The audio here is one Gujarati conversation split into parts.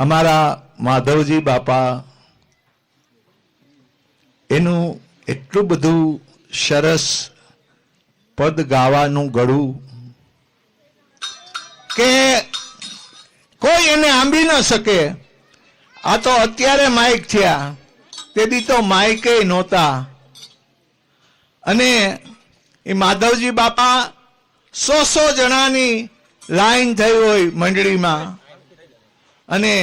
અમારા માધવજી બાપા, એનું એટલું બધું સરસ પદ ગાવાનું ગળું કે કોઈ એને આંબી ન શકે. આ તો અત્યારે માઇક થયા. તેથી તો માઇકે નહોતા. અને એ માધવજી બાપા સો સો જણાની લાઈન થઈ હોય મંડળીમાં. અને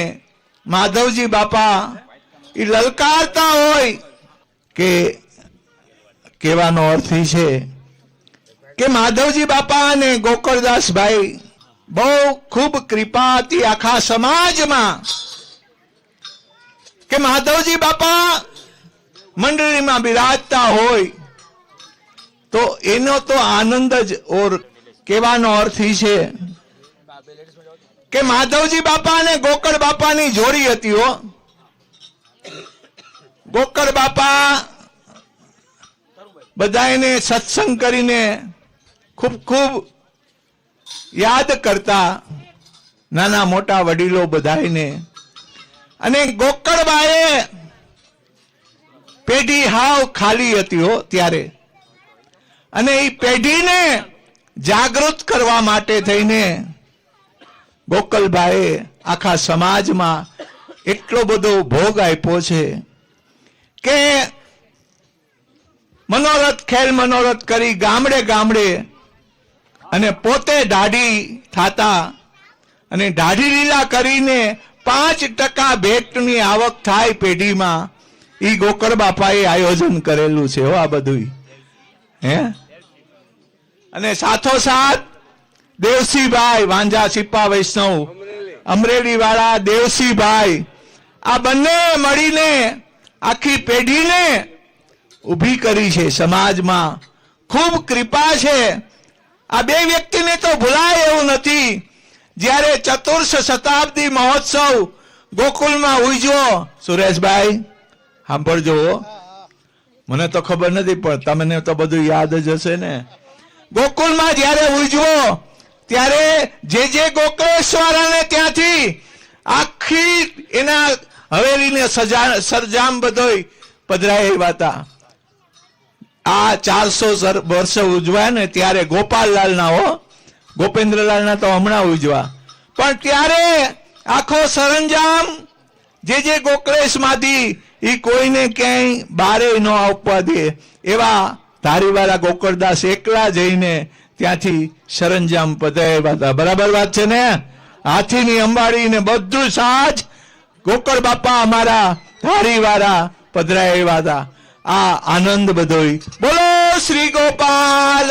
માધવજી બાપા એ લલકારતા હોય કે કહેવાનો અર્થ છે કે માધવજી બાપા અને ગોકળદાસભાઈ બહુ ખૂબ કૃપા હતી આખા સમાજમાં કે માધવજી બાપા મંડળીમાં બિરાજતા હોય તો એનો તો આનંદ જ ઓર કહેવાનો અર્થ છે કે માધવજી બાપા અને ગોકળ બાપાની જોડી હતી હો. ગોકળ બાપા બધાને સત્સંગ કરીને ખૂબ ખૂબ યાદ કરતા નાના મોટા વડીલો બધાને અને ગોકળબાએ પેઢી હાવ ખાલી હતી હો ત્યારે. અને એ પેઢીને જાગૃત કરવા માટે થઈને ગોકલભાઈએ આખા સમાજમાં એટલો બધો ભોગ આપ્યો છે કે મનોરથ ખેલ મનોરથ કરી ગામડે ગામડે અને પોતે દાઢી થતા અને દાઢી લીલા કરીને પાંચ ટકા ભેટની આવક થાય પેઢીમાં એ ગોકળ બાપાએ આયોજન કરેલું છે આ બધું હે? અને સાથોસાથ દેવસીભાઈ વાંજા સિપ્પા વૈષ્ણવ અમરેલી વાળા દેવસીભાઈ. આ બંને મળીને આખી પેઢીને ઊભી કરી છે સમાજમાં. ખૂબ કૃપા છે. આ બે વ્યક્તિને તો ભૂલાય એવું નથી. જ્યારે ચતુર્થ શતાબ્દી મહોત્સવ ગોકુલમાં ઉજવો, સુરેશભાઈ, સાંભળજો. મને તો ખબર નથી, પણ તમને તો બધું યાદ જ હશે ને. ગોકુલમાં જ્યારે ઉજવો ત્યારે જે જે ગોકળેશ્વરાને ત્યાંથી આખી એના હવેલીને સરજામ બધોય પધરાય એવા હતા. આ ચારસો વર્ષ ઉજવાય ને ત્યારે ગોપાલલાલના હો. ગોપેન્દ્રલાલના તો હમણાં ઉજવા. પણ ત્યારે આખો સરંજામ જે જે ગોકળેશમાંથી એ કોઈને ક્યાંય બારે ન આપવા દે એવા ધારીવાળા ગોકળદાસ એકલા જઈને ત્યાંથી સરંજામ પધાર્યા હતા બરાબર વાત છે ને? હાથીની અંબાડી ને બધું સાજ ગોકળ બાપા અમારા ધારીવાળા પધરાયા હતા આ આનંદ બધોય. બોલો શ્રી ગોપાલ!